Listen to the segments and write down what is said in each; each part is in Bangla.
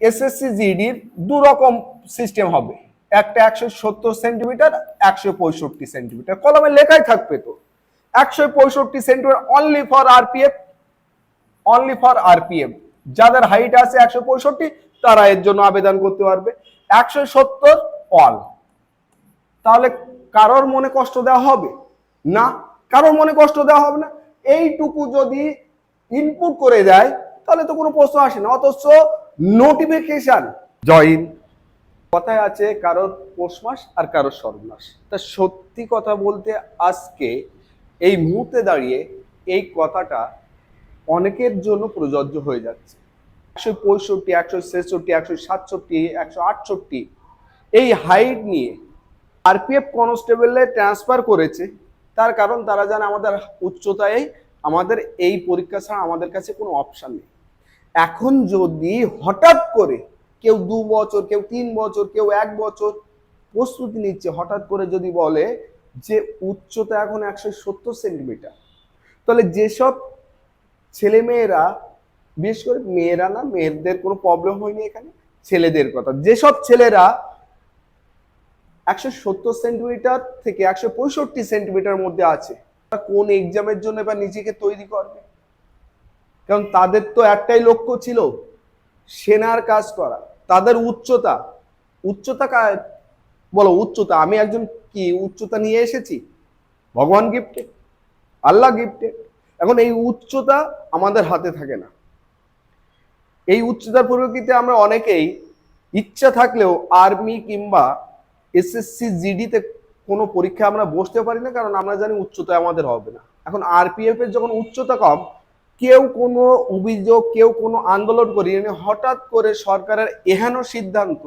এসএসসি জিডির দু রকম সিস্টেম হবে। একটা একশো সত্তর সেন্টিমিটার একশো পঁয়ষট্টি সেন্টিমিটার কলমে লেখাই থাকবে তো। একশো পঁয়ষট্টি centimetre only for RPF only for RPF যাদের হাইট আছে একশো পঁয়ষট্টি, তারা এর জন্য আবেদন করতে পারবে। একশো সত্তর অল তাহলে কারোর মনে কষ্ট দেওয়া হবে? না, কারোর মনে কষ্ট দেওয়া হবে না। এইটুকু যদি ইনপুট করে দেয়, তাহলে তো কোনো প্রশ্ন আসে না। অথচ নোটিফিকেশন জয়েন কথায় আছে কারোর পৌষ মাস আর কারোর সর্বনাশ তা সত্যি কথা বলতে আজকে এই মুহূর্তে দাঁড়িয়ে এই কথাটা অনেকের জন্য প্রযোজ্য হয়ে যাচ্ছে। একশো পঁয়ষট্টি একশো ছেষট্টি একশো সাতষট্টি একশো আটষট্টি এই হাইট নিয়ে আরপিএফ কনস্টেবলে ট্রান্সফার করেছে। তার কারণ তারা জানে আমাদের উচ্চতায় আমাদের এই পরীক্ষা ছাড়া আমাদের কাছে কোনো অপশান নেই। এখন যদি হঠাৎ করে কেউ দু বছর, কেউ তিন বছর, কেউ এক বছর প্রস্তুতি নিচ্ছে, হঠাৎ করে যদি বলে যে উচ্চতা এখন একশো সত্তর সেন্টিমিটার, তাহলে যেসব ছেলে মেয়েরা বিশেষ করে মেয়েরা না, মেয়েদের কোনো প্রবলেম হয়নি এখানে, ছেলেদের কথা, যেসব ছেলেরা একশো সত্তর সেন্টিমিটার থেকে একশো পঁয়ষট্টি সেন্টিমিটার মধ্যে আছে কোন এক্সামের জন্য এবার নিজেকে তৈরি করবে? কারণ তাদের তো একটাই লক্ষ্য ছিল সেনার কাজ করা। তাদের উচ্চতা। উচ্চতা বলো, উচ্চতা। আমি একজন কি? উচ্চতা নিয়ে এসেছি? ভগবান গিফটে আল্লাহ গিফটে এখন এই উচ্চতা আমাদের হাতে থাকে না। এই উচ্চতার পরিপ্রেক্ষিতে আমরা অনেকেই ইচ্ছা থাকলেও আর্মি কিংবা এসএসসি জিডিতে কোনো পরীক্ষা আমরা বসতে পারি না, কারণ আমরা জানি উচ্চতা আমাদের হবে না। এখন আরপিএফ এর যখন উচ্চতা কম কেউ কোনো অভিযোগ, কেউ কোনো আন্দোলন করিনি হঠাৎ করে সরকারের এহেন সিদ্ধান্ত,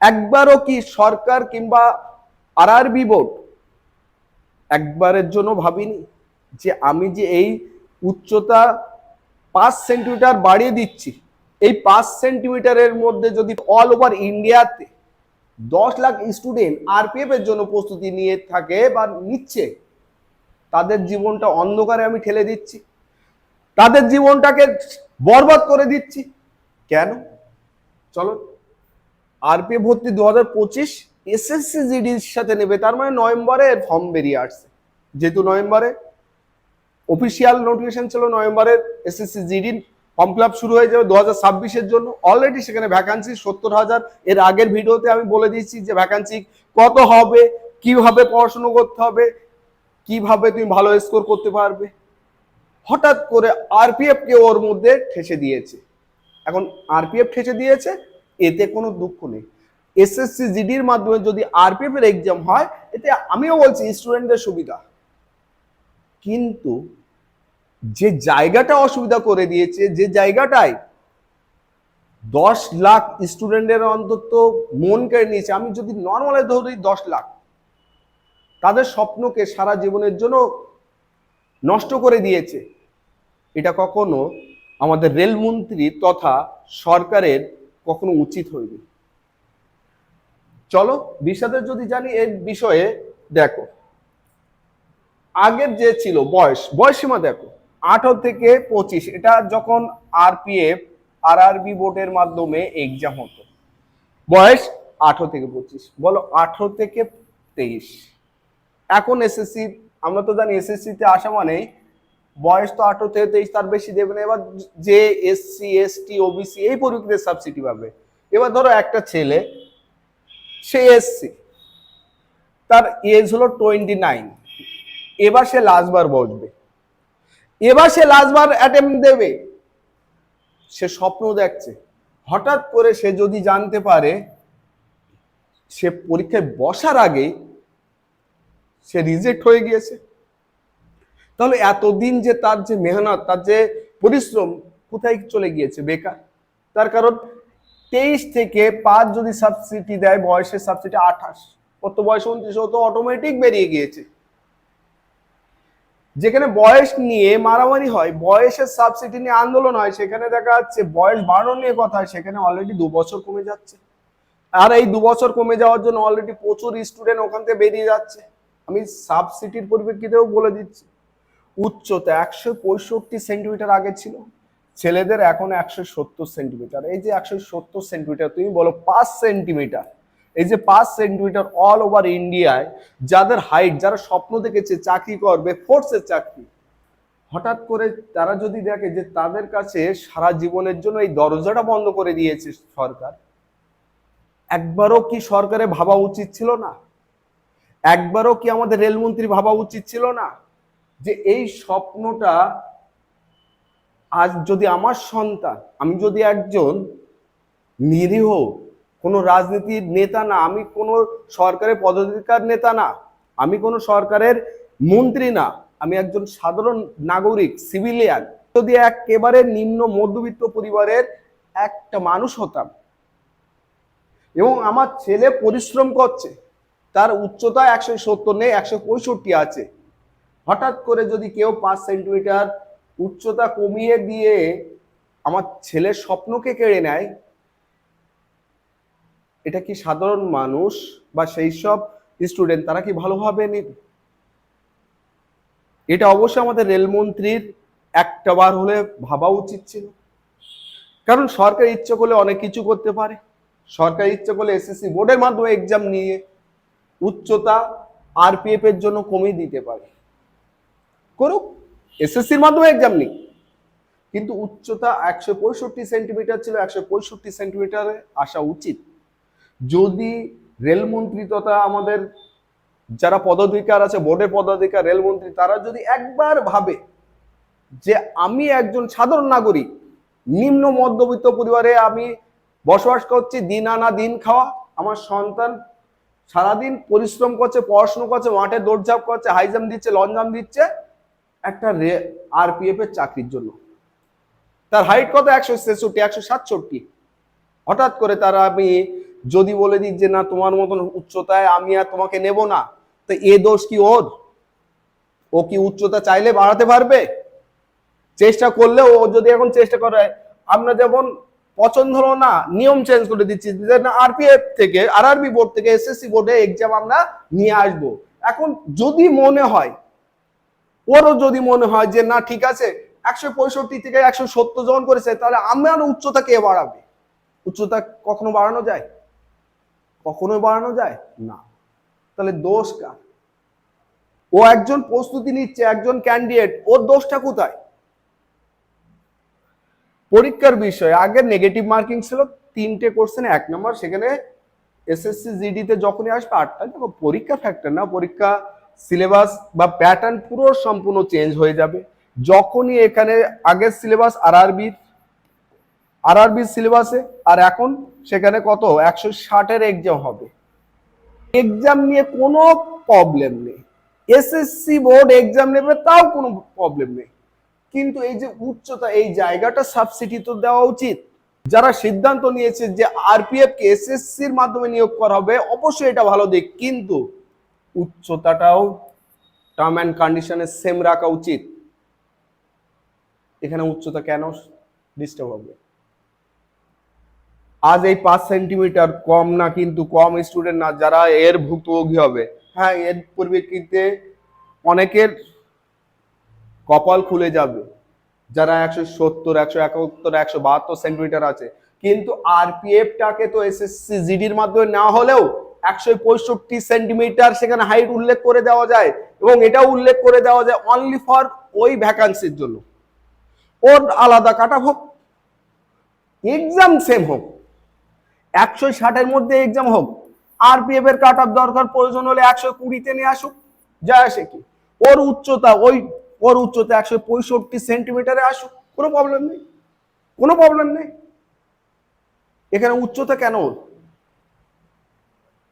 একবারও কি সরকার কিংবা আরআরবি বোর্ড একবারের জন্য ভাবিনি যে আমি যে এই উচ্চতা পাঁচ সেন্টিমিটার বাড়িয়ে দিচ্ছি, এই পাঁচ সেন্টিমিটারের মধ্যে যদি অল ওভার ইন্ডিয়াতে দশ লাখ স্টুডেন্ট আরপিএফ এর জন্য প্রস্তুতি নিয়ে থাকে বা নিচ্ছে তাদের জীবনটা অন্ধকারে আমি ঠেলে দিচ্ছি। তাদের জীবনটাকে বরবাদ করে দিচ্ছি। কেন? চলো, আরপিএফ ভর্তি দু হাজার পঁচিশ, এসএসসি জিডির সাথে নেবে, তার মানে নভেম্বরে ফর্ম বেরিয়ে আসছে। যেহেতু নভেম্বরে, অফিসিয়াল নোটিফিকেশন ছিল নভেম্বরের এসএসসি জিডির ফর্ম ফিল শুরু হয়ে যাবে দু হাজার ছাব্বিশের জন্য। অলরেডি সেখানে ভ্যাকান্সি সত্তর হাজার। এর আগের ভিডিওতে আমি বলে দিয়েছি যে ভ্যাকান্সি কত হবে, কীভাবে পড়াশুনো করতে হবে কীভাবে তুমি ভালো স্কোর করতে পারবে? হঠাৎ করে আরপিএফ কে ওর মধ্যে ঠেসে দিয়েছে। এখন আরপিএফ ঠেসে দিয়েছে, এতে কোনো দুঃখ নেই। এসএসসি জিডির মাধ্যমে যদি আরপিএফ এর এক্সাম হয়, এতে আমিও বলছি স্টুডেন্টদের সুবিধা। কিন্তু যে জায়গাটা অসুবিধা করে দিয়েছে, যে জায়গাটায় দশ লাখ স্টুডেন্টের অন্তত মন কেড়ে নিয়েছে, আমি যদি নর্মালে ধরি দশ লাখ তাদের স্বপ্নকে সারা জীবনের জন্য নষ্ট করে দিয়েছে। এটা কখনো আমাদের রেলমন্ত্রী তথা সরকারের কখনো উচিত হয়নি। চলো বিষাদের যদি জানি এর বিষয়ে দেখো। আগের যে ছিল বয়স বয়সীমা দেখো, আঠারো থেকে পঁচিশ, এটা যখন আরপিএফ আর আরবি বোর্ডের মাধ্যমে এক্সাম হতো। বয়স আঠারো থেকে পঁচিশ, বলো আঠারো থেকে তেইশ। এখন এসএসসি আমরা তো জানি এসএসসি তে আসা মানেই বয়স তো আঠারো থেকে তেইশ, তার বেশি দেবে না। এবার যে এসসি এসটি ওবিসি এই পরিপ্রেক্ষিতে সাবসিডি পাবে। এবার ধরো একটা ছেলে, সে এসসি তার এজ হলো টোয়েন্টি নাইন এবার সে লাস্টবার বসবে। এবার সে লাস্টবার অ্যাটেম্প দেবে। সে স্বপ্ন দেখছে। হঠাৎ করে সে যদি জানতে পারে, সে পরীক্ষায় বসার আগে সে রিজেক্ট হয়ে গিয়েছে। তাহলে এতদিন যে তার যে মেহনত, তার যে পরিশ্রম কোথায় চলে গিয়েছে? বেকার। তার কারণ তেইশ থেকে পাঁচ যদি সাবসিডি দেয়, বয়সের সাবসিডি আঠাশ। কত বয়স? উনত্রিশ তো অটোমেটিক বেরিয়ে গিয়েছে। যেখানে বয়স নিয়ে মারামারি হয়, বয়সের সাবসিডি নিয়ে আন্দোলন হয়, সেখানে দেখা যাচ্ছে বয়স বাড়ানো নিয়ে কথা হয়, সেখানে অলরেডি দু বছর কমে যাচ্ছে। আর এই দু বছর কমে যাওয়ার জন্য অলরেডি প্রচুর স্টুডেন্ট ওখান থেকে বেরিয়ে যাচ্ছে। আমি সাবসিটির পরিপ্রেক্ষিতেও বলে দিচ্ছি, উচ্চতা একশো পঁয়ষট্টি সেন্টিমিটার আগে ছিল, ছেলেদের এখন একশো সত্তর সেন্টিমিটার। এই যে একশো সত্তর সেন্টিমিটার, তুমি বলো পাঁচ সেন্টিমিটার। এই যে পাঁচ সেন্টিমিটার অল ওভার ইন্ডিয়ায় যাদের হাইট যারা স্বপ্ন দেখেছে চাকরি করবে ফোর্সের চাকরি, হঠাৎ করে তারা যদি দেখে যে তাদের কাছে সারা জীবনের জন্য এই দরজাটা বন্ধ করে দিয়েছে সরকার, একবারও কি সরকারে ভাবা উচিত ছিল না? একবারও কি আমাদের রেলমন্ত্রী ভাবা উচিত ছিল না যে এই স্বপ্নটা আজ যদি আমার সন্তান, আমি যদি একজন নিরীহ, কোনো রাজনীতির নেতা না, আমি কোনো সরকারের পদাধিকার নেতা না, আমি কোনো সরকারের মন্ত্রী না, আমি একজন সাধারণ নাগরিক, সিভিলিয়ান, যদি একেবারে নিম্ন মধ্যবিত্ত পরিবারের একটা মানুষ হতাম এবং আমার ছেলে পরিশ্রম করছে তার উচ্চতা একশো সত্তর নেই, একশো পঁয়ষট্টি আছে। হঠাৎ করে যদি কেউ পাঁচ সেন্টিমিটার উচ্চতা কমিয়ে দিয়ে আমার ছেলের স্বপ্নকে কেড়ে নেয়, এটা কি সাধারণ মানুষ বা সেই সব স্টুডেন্ট তারা কি ভালোভাবে নেবে? এটা অবশ্যই আমাদের রেলমন্ত্রীর একটা বার হলে ভাবা উচিত ছিল। কারণ সরকার ইচ্ছে করলে অনেক কিছু করতে পারে। সরকার ইচ্ছে করলে এসএসসি বোর্ডের মাধ্যমে এক্সাম নিয়ে উচ্চতা আরপিএফ এর জন্য কমিয়ে দিতে পারে। করুক এসএসসির মাধ্যমে এক্সাম নিক। কিন্তু উচ্চতা একশো পঁয়ষট্টি সেন্টিমিটার ছিল, একশো পঁয়ষট্টি সেন্টিমিটারে আসা উচিত। যদি রেলমন্ত্রী তথা আমাদের যারা পদাধিকার আছে বোর্ডের পদাধিকার রেলমন্ত্রী তারা যদি একবার ভাবে যে আমি একজন সাধারণ নাগরিক, নিম্ন মধ্যবিত্ত পরিবারে আমি বসবাস করছি, দিন আনা দিন খাওয়া, আমার সন্তান সারাদিন পরিশ্রম করছে, পড়াশুনো করছে, মাঠে দৌড়ঝাঁপ করছে হাই জাম্প দিচ্ছে লং জাম্প দিচ্ছে, একটা রে আরপিএফ এর চাকরির জন্য। তার হাইট কত? একশো ছেষট্টি, একশো সাতষট্টি। হঠাৎ করে তারা আমি যদি বলে দিই যে, না, তোমার মতন উচ্চতায় আমি আর তোমাকে নেব না। তো এ দোষ কি ওর? ও কি উচ্চতা চাইলে বাড়াতে পারবে? চেষ্টা করলে ও যদি এখন চেষ্টা করে, আমরা যেমন পছন্দ হলো না, নিয়ম চেঞ্জ করে দিচ্ছি। যে না আরপিএফ থেকে আর আরআরবি বোর্ড থেকে এসএসসি বোর্ডে এক্সাম আমরা নিয়ে আসব। এখন যদি মনে হয়, ওরও যদি মনে হয় যে না, ঠিক আছে, একশো পঁয়ষট্টি থেকে একশো সত্তর জন করেছে, তাহলে আমার উচ্চতা কে বাড়াবে? উচ্চতা কখনো বাড়ানো যায়? কখনো বাড়ানো যায়? না। তাহলে দোষ কার? ও একজন প্রস্তুতি নিচ্ছে, একজন ক্যান্ডিডেট ওর দোষটা কোথায়? পরীক্ষার বিষয়, আগে নেগেটিভ মার্কিং ছিল তিনটে কোশ্চেন এক নম্বর সেখানে এসএসসি জিডিতে যখনই আসবে আটটা দেখো পরীক্ষা ফ্যাক্টর না, পরীক্ষা সিলেবাস বা প্যাটার্ন পুরো সম্পূর্ণ চেঞ্জ হয়ে যাবে। যখনই এখানে আগের সিলেবাস আর আরবির আর আরবির সিলেবাসে আর এখন সেখানে কত? একশো ষাটের এক্সাম হবে। এক্সাম নিয়ে কোনো প্রবলেম নেই। এসএসসি বোর্ড এক্সাম নেবে, তাও কোনো প্রবলেম নেই। কিন্তু এই যে উচ্চতা, এই জায়গাটা সাবসিডি তো দেওয়া উচিত। যারা সিদ্ধান্ত নিয়েছে যে আরপিএফ কে এসএসসির মাধ্যমে নিয়োগ করা হবে, অবশ্যই এটা ভালো দিক। কিন্তু উচ্চতাটাও টার্ম অ্যান্ড কন্ডিশনে সেম রাখা উচিত। এখানে উচ্চতা কেন ডিস্টার্ব হবে? আজ এই পাঁচ সেন্টিমিটার কম না, কিন্তু কম স্টুডেন্ট না, যারা এর ভুক্তভোগী হবে। হ্যাঁ এর পরিপ্রেক্ষিতে অনেকের কপাল খুলে যাবে। যারা একশো সত্তর, একশো একাত্তর, একশো বাহাত্তর সেন্টিমিটার আছে। কিন্তু আরপিএফটাকে তো এসএসসি জিডির মাধ্যমে না হলেও একশো পঁয়ষট্টি সেন্টিমিটার সেখানে হাইট উল্লেখ করে দেওয়া যায় এবং এটাও উল্লেখ করে দেওয়া যায় অনলি ফর ওই ভ্যাকান্সির জন্য। ওর আলাদা কাট হোক এক্সাম সেম হোক, একশো ষাটের মধ্যে এক্সাম হোক আরপিএফ এর কাট দরকার, প্রয়োজন হলে একশো কুড়িতে নিয়ে আসুক যা আসে কি? ওর উচ্চতা ওই ওর উচ্চতা একশো পঁয়ষট্টি সেন্টিমিটারে আসুক, কোনো প্রবলেম নেই, কোনো প্রবলেম নেই। এখানে উচ্চতা কেন?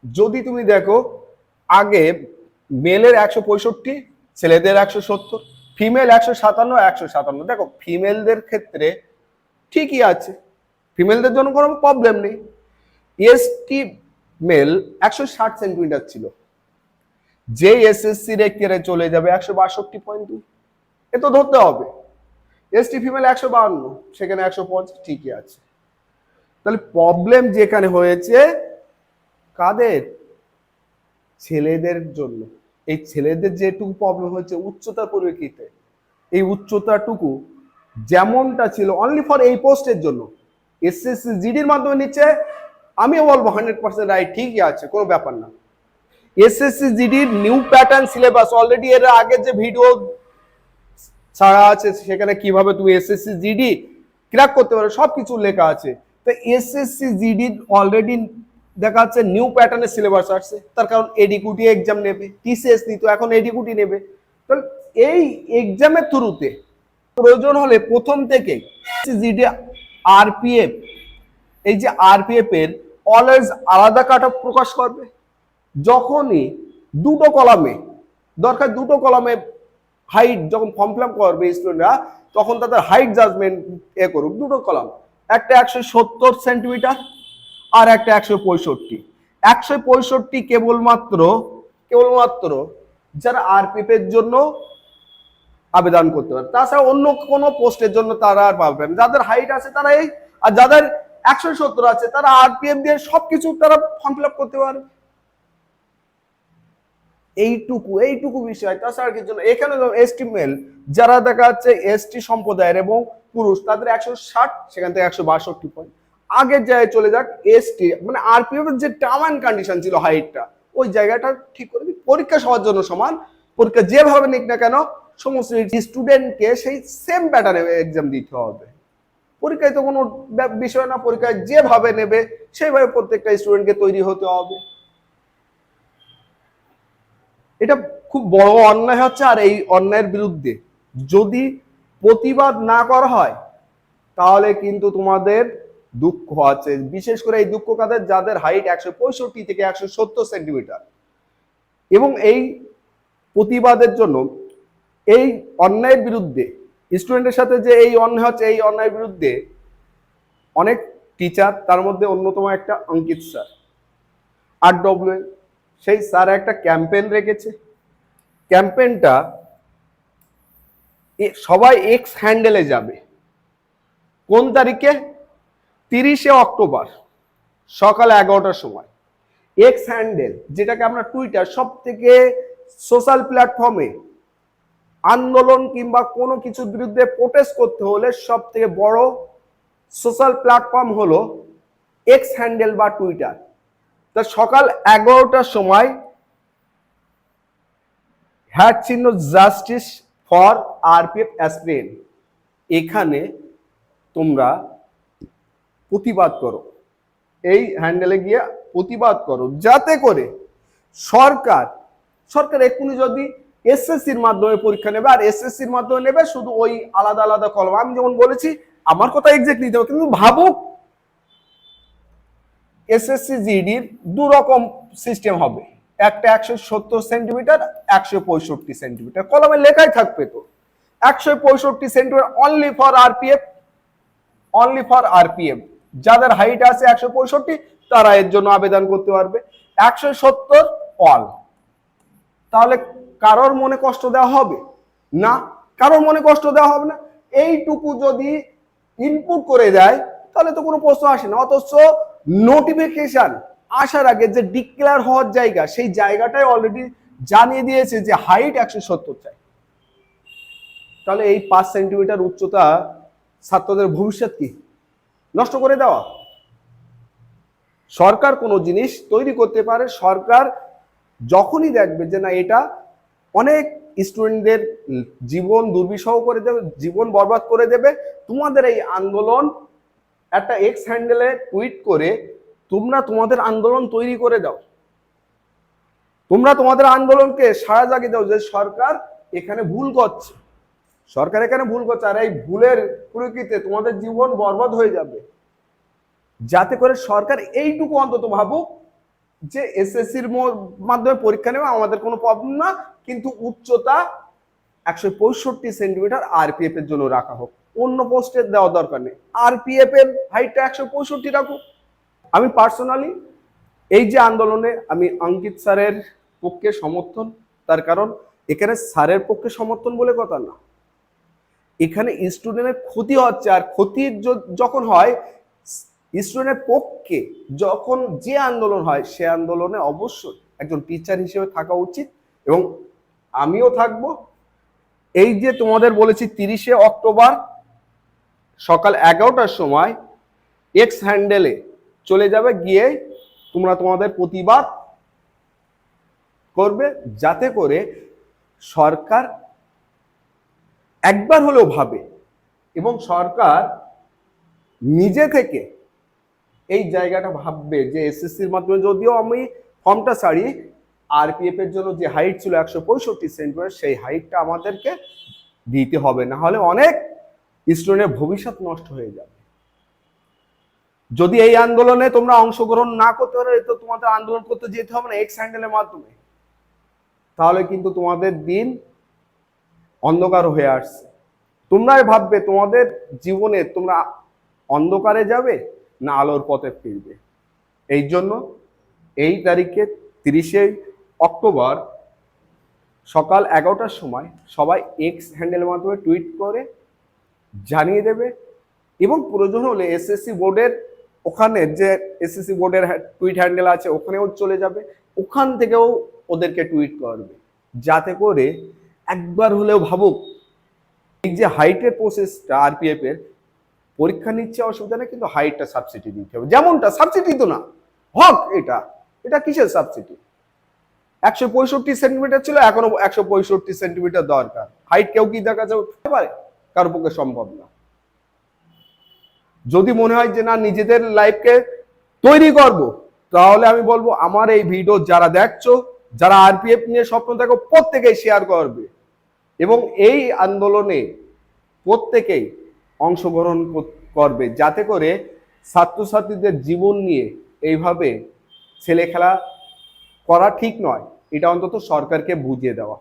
যদি তুমি দেখো, আগে মেলের একশো পঁয়ষট্টি, ছেলেদের একশো সত্তর ফিমেল একশো সাতান্ন একশো সাতান্ন। দেখো ফিমেলদের ক্ষেত্রে ঠিকই আছে ফিমেলদের জন্য কোনো প্রবলেম নেই। এসটি মেল একশো ষাট সেন্টিমিটার ছিল। যে এসএসসি রেক্টারে চলে যাবে, একশো বাষট্টি পয়েন্ট দুই। এ তো ধরতে হবে। এসটি ফিমেল একশো বাহান্ন, সেখানে একশো পঞ্চাশ, ঠিকই আছে। তাহলে প্রবলেম যেখানে হয়েছে, কাদের? ছেলেদের জন্য। এই ছেলেদের যেটুকু প্রবলেম হয়েছে উচ্চতার পরিপ্রেক্ষিতে, এই উচ্চতাটুকু যেমনটা ছিল অনলি ফর এই পোস্টের জন্য। এসএসসি জিডির মাধ্যমে নিচ্ছে, আমিও বলব হান্ড্রেড পার্সেন্ট রাইট ঠিকই আছে, কোনো ব্যাপার না। এসএসসি জিডির নিউ প্যাটার্ন সিলেবাস অলরেডি এর আগে যে ভিডিও ছাড়া আছে, সেখানে কীভাবে তুমি এসএসসি জিডি ক্র্যাক করতে পারো সব কিছু লেখা আছে। তো এসএসসি জিডি অলরেডি দেখা যাচ্ছে নিউ প্যাটার্নের সিলেবাস আসছে, তার কারণ এডিকুটি এক্সাম নেবে টিসিএস নিত এখন এডিকুটি নেবে। তো এই এক্সামের থ্রুতে প্রয়োজন হলে প্রথম থেকে জিডি আরপিএফ এই যে আরপিএফ এর অলওয়েজ আলাদা কাট অফ প্রকাশ করবে। যখনই দুটো কলামে দরকার দুটো কলামে হাইট যখন ফর্ম ফিল আপ করবে স্টুডেন্টরা তখন তাদের হাইট জাজমেন্ট এ করুক। দুটো কলাম একটা একশো সত্তর সেন্টিমিটার আর একটা একশো পঁয়ষট্টি। একশো পঁয়ষট্টি কেবলমাত্র কেবলমাত্র যারা আরপিএফ এর জন্য আবেদন করতে পারে। তাছাড়া অন্য কোনো পোস্টের জন্য তারা আর পাবেন যাদের হাইট আছে তারা এই আর যাদের একশো সত্তর আছে, তারা আরপিএফ দিয়ে সব কিছু তারা ফর্ম ফিল আপ করতে পারবে। এইটুকু এইটুকু বিষয়। তাছাড়া কিছু না। এখানে এসটি মেল যারা দেখা যাচ্ছে এসটি সম্প্রদায়ের এবং পুরুষ, তাদের একশো ষাট, সেখান থেকে একশো বাষট্টি পয়েন্ট আগের জায়গায় চলে যাক এসটি মানে আরপিএফ এর যে টার্ম অ্যান্ড কন্ডিশন ছিল হাইটটা ওই জায়গাটা ঠিক করে দিই। পরীক্ষা সবার জন্য সমান। পরীক্ষা যেভাবে নিক না কেন, সমস্ত স্টুডেন্টকে সেই সেম প্যাটার্নে এক্সাম দিতে হবে। পরীক্ষায় তো কোনো বিষয় না। পরীক্ষায় যেভাবে নেবে, সেইভাবে প্রত্যেকটা স্টুডেন্টকে তৈরি হতে হবে। এটা খুব বড় অন্যায় হচ্ছে আর এই অন্যায়ের বিরুদ্ধে। যদি প্রতিবাদ না করা হয়, তাহলে কিন্তু তোমাদের দুঃখ আছে। বিশেষ করে এই দুঃখ কাদের? যাদের হাইট একশো পঁয়ষট্টি থেকে একশো সত্তর সেন্টিমিটার এবং এই প্রতিবাদের জন্য এই অন্যায়ের বিরুদ্ধে স্টুডেন্টের সাথে যে এই অন্যায় হচ্ছে, এই অন্যায়ের বিরুদ্ধে অনেক টিচার তার মধ্যে অন্যতম একটা অঙ্কিত স্যার আর ডব্লিউ সেই স্যার একটা ক্যাম্পেইন রেখেছে। ক্যাম্পেইনটা সবাই এক্স হ্যান্ডেলে যাবে। কোন তারিখে? তিরিশে অক্টোবর, সকাল এগারোটার সময়। এক্স হ্যান্ডেল যেটাকে আমরা টুইটার সব থেকে সোশ্যাল প্ল্যাটফর্মে আন্দোলন কিংবা কোনো কিছুর বিরুদ্ধে প্রোটেস্ট করতে হলে সব থেকে বড় সোশ্যাল প্ল্যাটফর্ম হলো এক্স হ্যান্ডেল বা টুইটার তা সকাল এগারোটার সময় হ্যাট চিহ্ন জাস্টিস ফর আরপিএফ অ্যাসপিরেন্ট এখানে তোমরা প্রতিবাদ করো। এই হ্যান্ডেলে গিয়ে প্রতিবাদ করো। যাতে করে সরকার সরকার এক্ষুনি যদি এসএসসির মাধ্যমে পরীক্ষা নেবে, আর এসএসসির মাধ্যমে নেবে শুধু ওই আলাদা আলাদা কলম। আমি যেমন বলেছি, আমার কথা এক্সাক্টলি দেবো কিন্তু ভাবুক এসএসসি জিডির দু রকম সিস্টেম হবে। একটা একশো সত্তর সেন্টিমিটার একশো পঁয়ষট্টি সেন্টিমিটার কলমে লেখাই থাকবে তো। একশো পঁয়ষট্টি centimetre only for RPF only for RPF যাদের হাইট আছে একশো পঁয়ষট্টি, তারা এর জন্য আবেদন করতে পারবে। একশো সত্তর অল তাহলে কারোর মনে কষ্ট দেওয়া হবে? না, কারোর মনে কষ্ট দেওয়া হবে না। এইটুকু যদি ইনপুট করে দেয়, তাহলে তো কোনো প্রশ্ন আসে না। অথচ নোটিফিকেশন আসার আগে যে ডিক্লেয়ার হওয়ার জায়গা, সেই জায়গাটাই অলরেডি জানিয়ে দিয়েছে যে হাইট একশো সত্তর চাই। তাহলে এই পাঁচ সেন্টিমিটার উচ্চতা ছাত্রদের ভবিষ্যৎ কি? নষ্ট করে দেওয়া। সরকার কোনো জিনিস তৈরি করতে পারে, সরকার যখনই দেখবে যে না, এটা অনেক স্টুডেন্টদের জীবন দুর্বিষহ করে দেবে, জীবন বরবাদ করে দেবে, তোমাদের এই আন্দোলন একটা এক্স হ্যান্ডেলে টুইট করে তোমরা তোমাদের আন্দোলন তৈরি করে দাও। তোমরা তোমাদের আন্দোলনকে সারা জাগিয়ে দাও যে সরকার এখানে ভুল করছে। সরকার এখানে ভুল করছে আর এই ভুলের প্রকৃতিতে তোমাদের জীবন বরবাদ হয়ে যাবে। যাতে করে সরকার এইটুকু অন্তত ভাবুক যে এসএসসির মাধ্যমে পরীক্ষা নেবে আমাদের কোনো প্রবলেম না, কিন্তু উচ্চতা একশো পঁয়ষট্টি সেন্টিমিটার আরপিএফ এর জন্য রাখা হোক। অন্য পোস্টের দেওয়া দরকার নেই। আরপিএফ এর হাইটটা একশো পঁয়ষট্টি রাখুক আমি পার্সোনালি এই যে আন্দোলনে আমি অঙ্কিত স্যারের পক্ষে সমর্থন, তার কারণ এখানে স্যারের পক্ষে সমর্থন বলে কথা না। এখানে স্টুডেন্টের ক্ষতি হচ্ছে, আর ক্ষতি যখন হয় স্টুডেন্টের পক্ষে যখন যে আন্দোলন হয়, সে আন্দোলনে অবশ্যই একজন টিচার হিসেবে থাকা উচিত এবং আমিও থাকব। এই যে তোমাদের বলেছি তিরিশে অক্টোবর সকাল এগারোটার সময় এক্স হ্যান্ডেলে চলে যাবে, গিয়ে তোমরা তোমাদের প্রতিবাদ করবে, যাতে করে সরকার একবার হলেও ভাবে এবং সরকার নিজে থেকে এই জায়গাটা ভাববে যে এসএসসির মাধ্যমে যদিও আমি ফর্মটা ছাড়ি আরপিএফ এর জন্য যে হাইট ছিল একশো পঁয়ষট্টি সেন্টিমিটার সেই হাইটটা আমাদেরকে দিতে হবে। না হলে অনেক স্টুডেন্টের ভবিষ্যৎ নষ্ট হয়ে যাবে। যদি এই আন্দোলনে তোমরা অংশগ্রহণ না করতে পারো, তো তোমাদের আন্দোলন করতে যেতে হবে না এক্স হ্যান্ডেলের মাধ্যমে। তাহলে কিন্তু তোমাদের দিন অন্ধকার হয়ে আসছে। তোমরাই ভাববে, তোমাদের জীবনে তোমরা অন্ধকারে যাবে না আলোর পথে ফিরবে। এই জন্য এই তারিখে তিরিশে অক্টোবর সকাল এগারোটার সময় সবাই এক্স হ্যান্ডেলের মাধ্যমে টুইট করে জানিয়ে দেবে। এবং প্রয়োজন হলে এসএসসি বোর্ডের ওখানে যে এসএসসি বোর্ডের টুইট হ্যান্ডেল আছে, ওখানেও চলে যাবে। ওখান থেকেও ওদেরকে টুইট করবে। যাতে করে একবার হলেও ভাবুক, এই যে হাইটের প্রসেসটা আরপিএফ এর, পরীক্ষা নিচ্ছে অসুবিধা নেই, কিন্তু হাইটটা সাবসিডি দিতে হবে। যেমনটা সাবসিডি তো না। হক এটা। এটা কিসের সাবসিডি একশো পঁয়ষট্টি সেন্টিমিটার ছিল, এখনও একশো পঁয়ষট্টি সেন্টিমিটার দরকার। হাইট কেউ কি দেখা যেতে পারে? কারও পক্ষে সম্ভব না। যদি মনে হয় যে না, নিজেদের লাইফকে তৈরি করব, তাহলে আমি বলব, আমার এই ভিডিও যারা দেখছ, যারা আরপিএফ নিয়ে স্বপ্ন দেখো, প্রত্যেকেই শেয়ার করবে। এবং এই আন্দোলনে প্রত্যেকেই অংশগ্রহণ করবে। যাতে করে ছাত্রছাত্রীদের জীবন নিয়ে এইভাবে ছেলে খেলা করা ঠিক নয়। এটা অন্তত সরকারকে বুঝিয়ে দেওয়া।